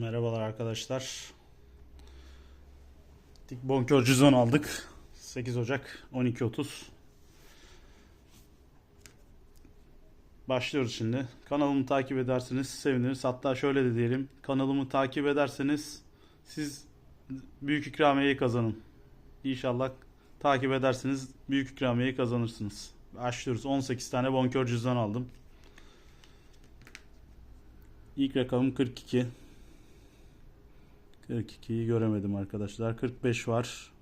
Merhabalar arkadaşlar. Dik bonkör cüzdan aldık. 8 Ocak 12.30. Başlıyoruz şimdi. Kanalımı takip ederseniz seviniriz. Hatta şöyle de diyelim. Kanalımı takip ederseniz siz büyük ikramiyeyi kazanın. İnşallah takip ederseniz büyük ikramiyeyi kazanırsınız. Başlıyoruz. 18 tane bonkör cüzdan aldım. İlk rakamım 42. 42'yi göremedim arkadaşlar. 45 var.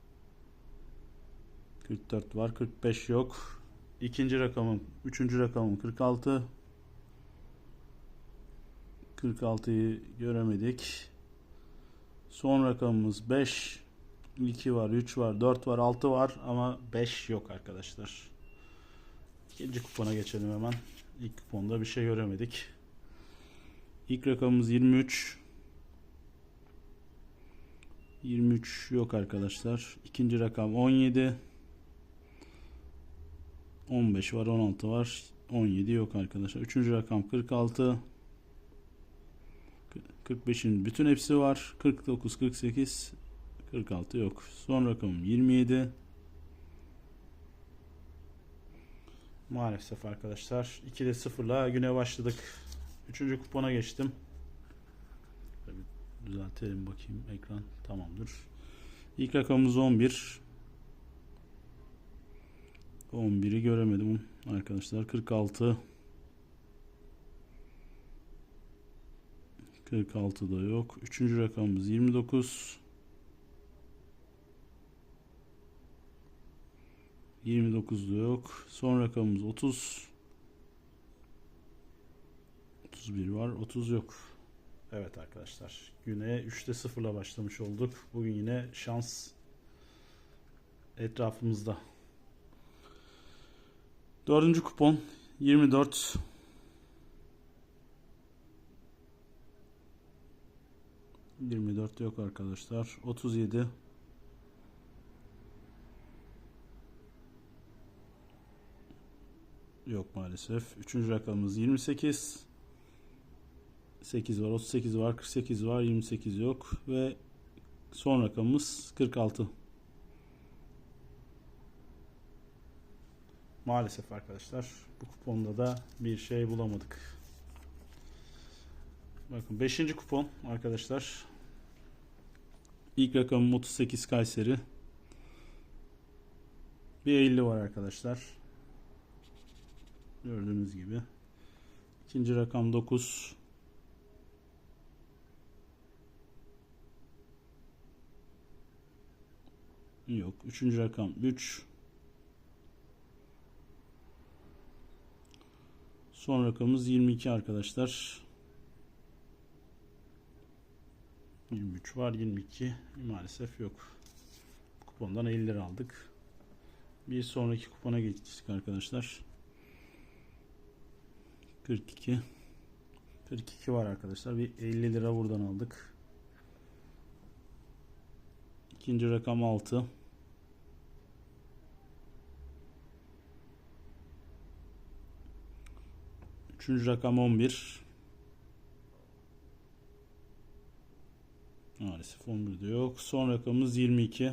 44 var. 45 yok. İkinci rakamım, üçüncü rakamım 46. 46'yı göremedik. Son rakamımız 5. 2 var, 3 var, 4 var, 6 var ama 5 yok arkadaşlar. İkinci kupona geçelim hemen. İlk kuponda bir şey göremedik. İlk rakamımız 23. 23 yok arkadaşlar. İkinci rakam 17. 15 var, 16 var. 17 yok arkadaşlar. Üçüncü rakam 46. 45'in bütün hepsi var. 49, 48, 46 yok. Son rakamım 27. Maalesef arkadaşlar 2'de 0'la güne başladık. Üçüncü kupona geçtim. Düzeltelim bakayım ekran tamamdır. İlk rakamımız 11. 11'i göremedim arkadaşlar. 46 46 da yok. Üçüncü rakamımız 29 29 da yok. Son rakamımız 30 31 var. 30 yok. Evet arkadaşlar. Güne 3'te 0 ile başlamış olduk. Bugün yine şans etrafımızda. Dördüncü kupon 24 24 yok arkadaşlar. 37 Yok maalesef. Üçüncü rakamımız 28 8 var, 38 var, 48 var, 28 yok ve son rakamımız 46. Maalesef arkadaşlar bu kuponda da bir şey bulamadık. Bakın 5. kupon arkadaşlar. İlk rakamım 38 Kayseri. Bir 50 var arkadaşlar. Gördüğünüz gibi. İkinci rakam 9. Yok. Üçüncü rakam 3. Son rakamımız 22 arkadaşlar. 23 var 22 maalesef yok. Kupondan 50 lira aldık. Bir sonraki kupona geçtik arkadaşlar. 42 42 var arkadaşlar. Bir 50 lira buradan aldık. İkinci rakam 6. Üçüncü rakam 11. Maalesef 11 de yok. Son rakamımız 22.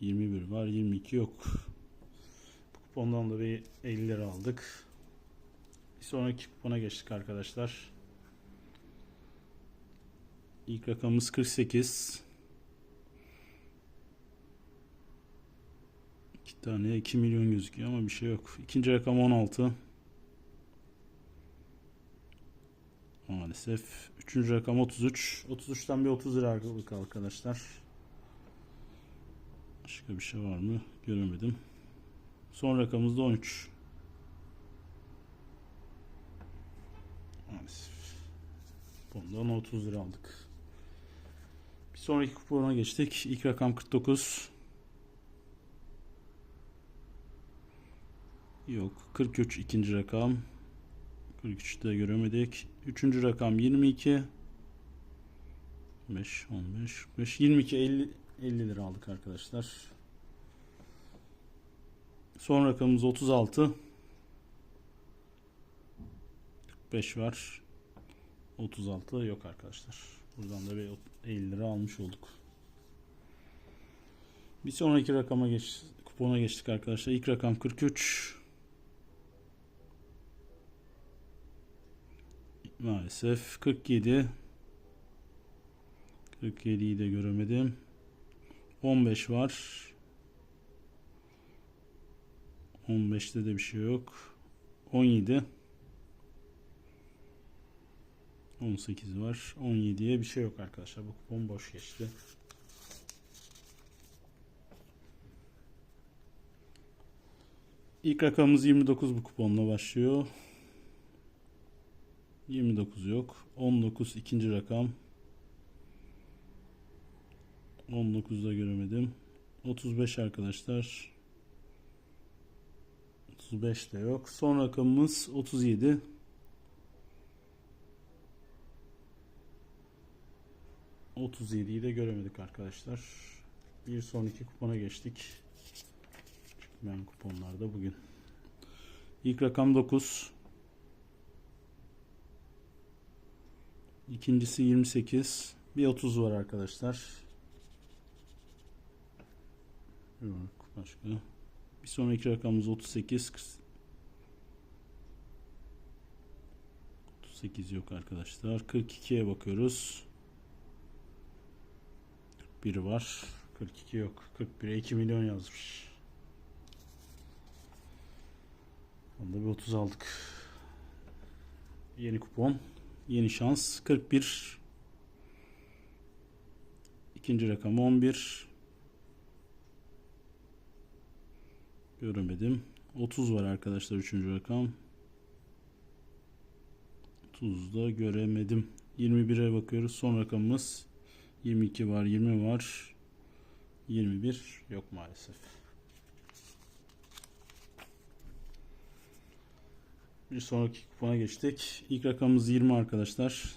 21 var. 22 yok. Bu kupondan da bir 50 lira aldık. Bir sonraki kupona geçtik arkadaşlar. İlk rakamımız 48. İki tane 2 milyon gözüküyor ama bir şey yok. İkinci rakam 16. Maalesef. Üçüncü rakam 33. 33'ten bir 30 lira aldık arkadaşlar. Başka bir şey var mı? Göremedim. Son rakamımız da 13. Maalesef. Bundan 30 lira aldık. Bir sonraki kupona geçtik. İlk rakam 49. Yok. 43 ikinci rakam. 43'te göremedik. Üçüncü rakam 22. 5, 15, 5, 22, 50, 50 lira aldık arkadaşlar. Son rakamımız 36. 45 var. 36 yok arkadaşlar. Buradan da bir 50 lira almış olduk. Bir sonraki rakama geç, kupona geçtik arkadaşlar. İlk rakam 43. Maalesef 47. 47'yi de göremedim. 15 var. 15'te de bir şey yok. 17. 18 var. 17'ye bir şey yok arkadaşlar. Bu kupon boş geçti. İlk rakamımız 29 bu kuponla başlıyor. 29 yok. 19 ikinci rakam. 19'da göremedim. 35 arkadaşlar. 35 de yok. Son rakamımız 37. ...37'yi de göremedik arkadaşlar. Bir sonraki kupona geçtik. Ben kuponlarda bugün. İlk rakam 9. İkincisi 28. Bir 30 var arkadaşlar. Yok başka. Bir sonraki rakamımız 38. 38 yok arkadaşlar. 42'ye bakıyoruz. 41 var. 42 yok. 41'e 2 milyon yazmış. Onda bir 30 aldık. Yeni kupon. Yeni şans. 41. İkinci rakam 11. Göremedim. 30 var arkadaşlar üçüncü rakam. 30'da göremedim. 21'e bakıyoruz. Son rakamımız 22 var, 20 var. 21 yok maalesef. Bir sonraki kupona geçtik. İlk rakamımız 20 arkadaşlar.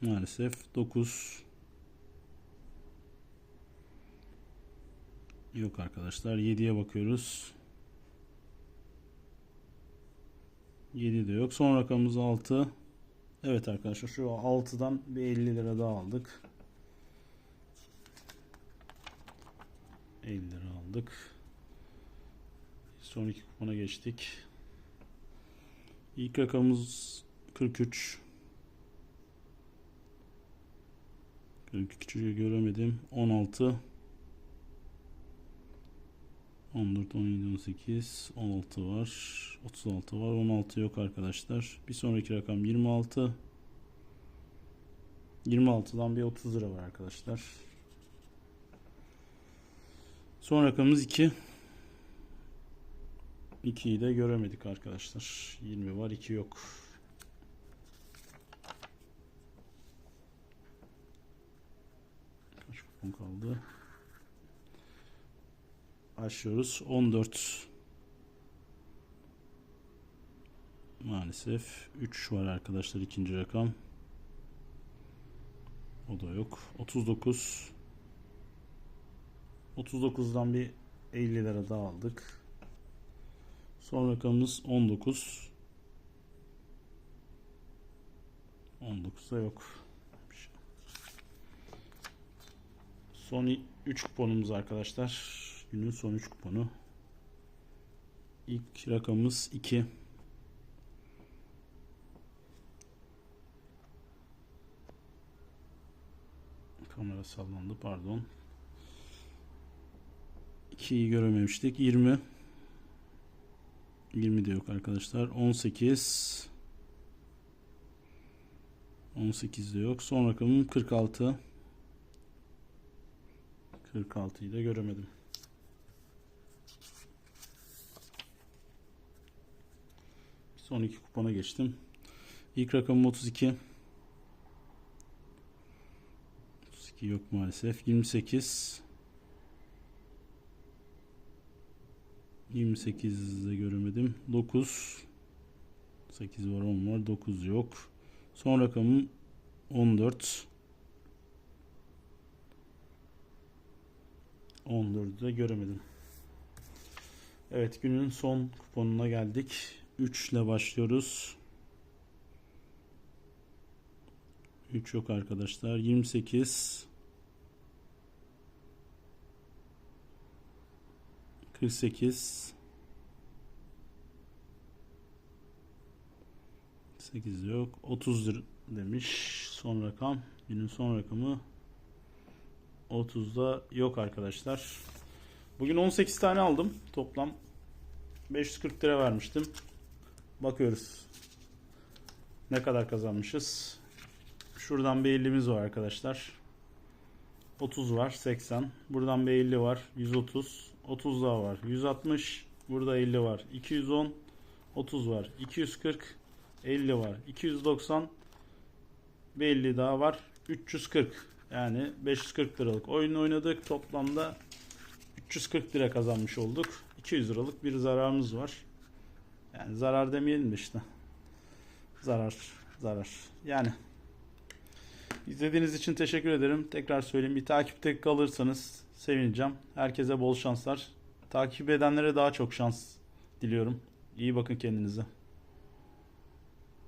Maalesef 9 Yok arkadaşlar. 7'ye bakıyoruz. 7 de yok. Son rakamımız 6. Evet arkadaşlar şu 6'dan bir 50 lira daha aldık. 50 lira aldık. Sonraki kupona geçtik. İlk rakamımız 43. 43'ü göremedim. 16 14, 17, 18, 16 var. 36 var. 16 yok arkadaşlar. Bir sonraki rakam 26. 26'dan bir 30 lira var arkadaşlar. Son rakamımız 2. 2'yi de göremedik arkadaşlar. 20 var 2 yok. Kaç kupon kaldı? Açıyoruz. 14 maalesef 3 var arkadaşlar ikinci rakam. O da yok. 39 39'dan bir 50 lira daha aldık. Son rakamımız 19 19'da yok. Son 3 kuponumuz arkadaşlar. Günün son 3 kuponu. İlk rakamımız 2. Kamera sallandı pardon. 2'yi görememiştik. 20. 20 de yok arkadaşlar. 18. 18 de yok. Son rakamım 46. 46'yı da göremedim. Son iki kupona geçtim. İlk rakamım 32. 32 yok maalesef. 28. 28'de göremedim. 9. 8 var 10 var. 9 yok. Son rakamım 14. 14'ü de göremedim. Evet günün son kuponuna geldik. 3 ile başlıyoruz. 3 yok arkadaşlar. 28 48 8 yok. 30 lir- demiş. Son rakam. Günün son rakamı 30'da yok arkadaşlar. Bugün 18 tane aldım. Toplam 540 lira vermiştim. Bakıyoruz. Ne kadar kazanmışız. Şuradan bir 50'miz var arkadaşlar. 30 var 80. Buradan bir 50 var 130. 30 daha var 160. Burada 50 var 210. 30 var 240. 50 var 290. Bir 50 daha var 340. Yani 540 liralık oyun oynadık. Toplamda 340 lira kazanmış olduk. 200 liralık bir zararımız var. Yani zarar demeyelim de işte. Zarar, zarar. Yani izlediğiniz için teşekkür ederim. Tekrar söyleyeyim. Bir takipte kalırsanız sevineceğim. Herkese bol şanslar. Takip edenlere daha çok şans diliyorum. İyi bakın kendinize.